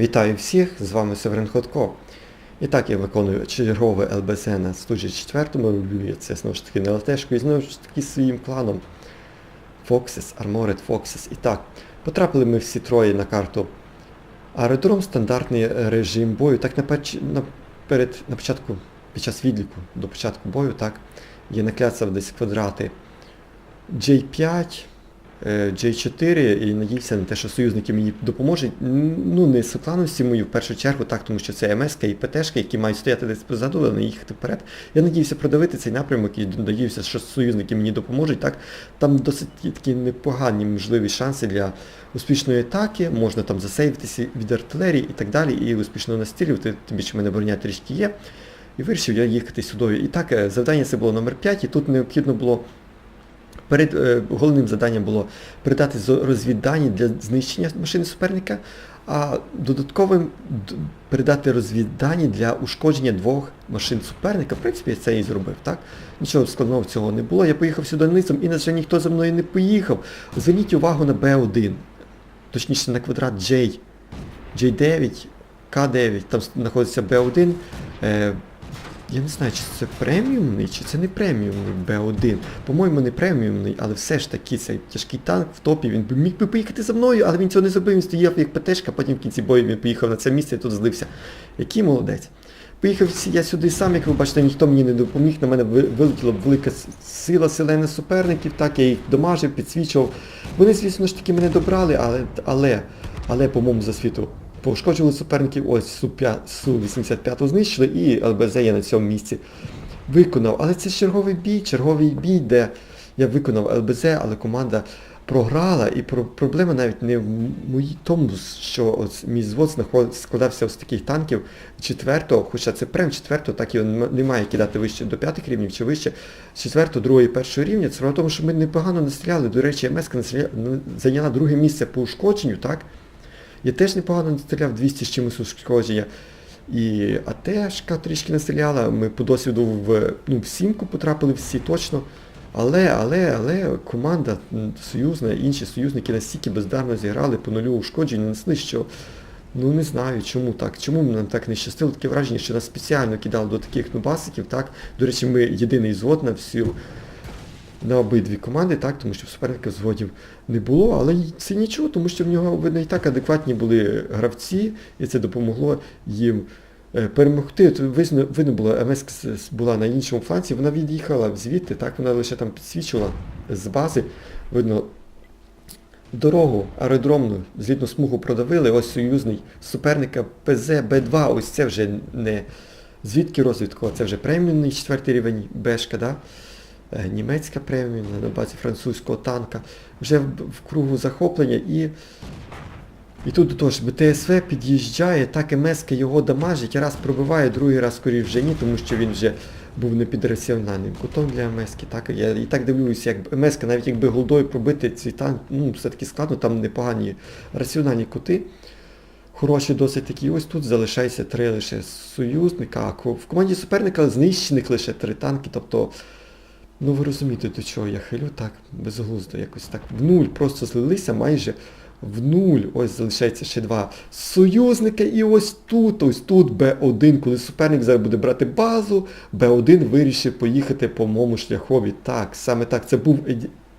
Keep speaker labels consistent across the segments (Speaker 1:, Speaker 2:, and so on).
Speaker 1: Вітаю всіх, з вами Северин Ходко. І так я виконую чергове ЛБС на стужі 4 роблю я це знову ж таки не ЛТшку і знову ж таки своїм кланом Foxes, Armored Foxes. І так, потрапили ми всі троє на карту аеродром, стандартний режим бою. Так на, перч... на, перед, на початку, під час відліку до початку бою, так, є накляцав десь квадрати J5, е, J4 і надіюся на те, що союзники мені допоможуть. Ну, не соклановці мою в першу чергу, так, тому що це МСК і ПТшка, які мають стояти десь позаду, а не їхати вперед. Я надіюся продавити цей напрямок і надіюся, що союзники мені допоможуть. Так. Там досить такі непогані можливі шанси для успішної атаки, можна там засейвитися від артилерії і так далі, і успішно настрілювати, тим більше мене броня трішки є. І вирішив я їхати сюди. І так, е, завдання це було номер 5, і тут необхідно було. Перед е, головним завданням було передати розвіддані для знищення машини суперника, а додатковим передати розвіддані для ушкодження двох машин суперника. В принципі, я це і зробив, так? Нічого складного цього не було. Я поїхав сюди низом, і на жаль, ніхто за мною не поїхав. Зверніть увагу на Б1, точніше на квадрат J, J9, К9, там знаходиться Б1. Е, я не знаю, чи це преміумний, чи це не преміумний Б1. По-моєму, не преміумний, але все ж таки цей тяжкий танк в топі. Він би міг би поїхати за мною, але він цього не зробив, він стояв як ПТшка, потім в кінці бою він поїхав на це місце і тут злився. Який молодець. Поїхав я сюди сам, як ви бачите, ніхто мені не допоміг. На мене ви- вилетіла велика сила селена суперників, так я їх домажив, підсвічував. Вони, звісно ж таки, мене добрали, але, але, але по моєму засвіту пошкоджували суперників, ось Су-5 Су-85 знищили і ЛБЗ я на цьому місці виконав. Але це черговий бій, черговий бій, де я виконав ЛБЗ, але команда програла. І про- проблема навіть не в моїй тому, що ось мій звод складався з таких танків четвертого, хоча це прем четвертого, так його нема- немає кидати вище до п'ятих рівнів чи вище. З четвертого, другого і першого рівня. Це в тому, що ми непогано настріляли. До речі, МСК ну, зайняла друге місце по ушкодженню, так? Я теж непогано настріляв 200 з чимось ушкодження. І АТшка трішки настріляла, ми по досвіду в, ну, в сімку потрапили всі точно. Але, але, але команда союзна, інші союзники настільки бездарно зіграли по нулю ушкоджень, нанесли, що ну не знаю, чому так. Чому нам так не щастило, таке враження, що нас спеціально кидали до таких нубасиків, так. До речі, ми єдиний звод на всю на обидві команди, так, тому що суперника зводів не було, але це нічого, тому що в нього видно і так адекватні були гравці, і це допомогло їм е, перемогти. Видно, було, МС була на іншому фланці, вона від'їхала звідти, так, вона лише там підсвічувала з бази, видно. Дорогу аеродромну, злітну смугу продавили, ось союзний суперника ПЗ Б2, ось це вже не звідки розвідку, це вже преміумний четвертий рівень Бешка, да? Е, німецька преміумна на базі французького танка, вже в, в кругу захоплення і. І тут до БТСВ під'їжджає, так МСК його дамажить, раз пробиває, другий раз скоріше вже ні, тому що він вже був не під раціональним кутом для МСК. Так, я і так дивлюся, як МСК, навіть якби голдою пробити цей танк, ну все-таки складно, там непогані раціональні кути. Хороші досить такі. Ось тут залишається три лише союзника, в команді суперника знищених лише три танки, тобто. Ну ви розумієте, до чого я хилю, так, безглуздо якось так. В нуль просто злилися майже в нуль. Ось залишається ще два союзника. І ось тут, ось тут Б1, коли суперник зараз буде брати базу, Б1 вирішив поїхати по моєму шляхові. Так, саме так. Це був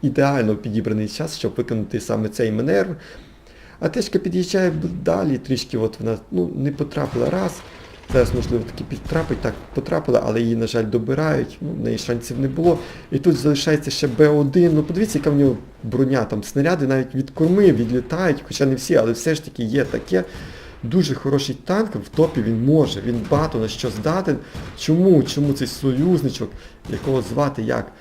Speaker 1: ідеально підібраний час, щоб виконати саме цей маневр. А тежка під'їжджає далі, трішки от вона ну, не потрапила раз. Зараз, можливо, таки підтрапить, так потрапила, але її, на жаль, добирають, ну, в неї шансів не було. І тут залишається ще Б1. Ну подивіться, яка в нього броня, там снаряди навіть від корми відлітають, хоча не всі, але все ж таки є таке. Дуже хороший танк, в топі він може, він багато на що здатен. Чому? Чому цей союзничок, якого звати як?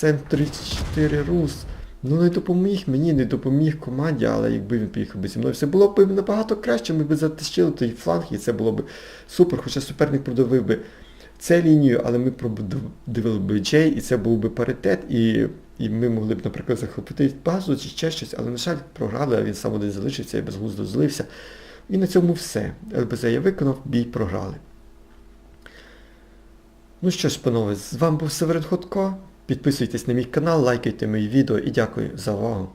Speaker 1: Сем-34 Рус. Ну не допоміг мені, не допоміг команді, але якби він поїхав би зі мною, все було б набагато краще, ми б затищили той фланг, і це було б супер, хоча суперник продавив би це лінію, але ми продивили б Джей, і це був би паритет, і, і ми могли б, наприклад, захопити базу чи ще щось, але, на жаль, програли, а він сам один залишився і безглуздо злився. І на цьому все. ЛБЗ я виконав, бій програли. Ну що ж, панове, з вами був Северин Ходко. Підписуйтесь на мій канал, лайкайте мої відео і дякую за увагу.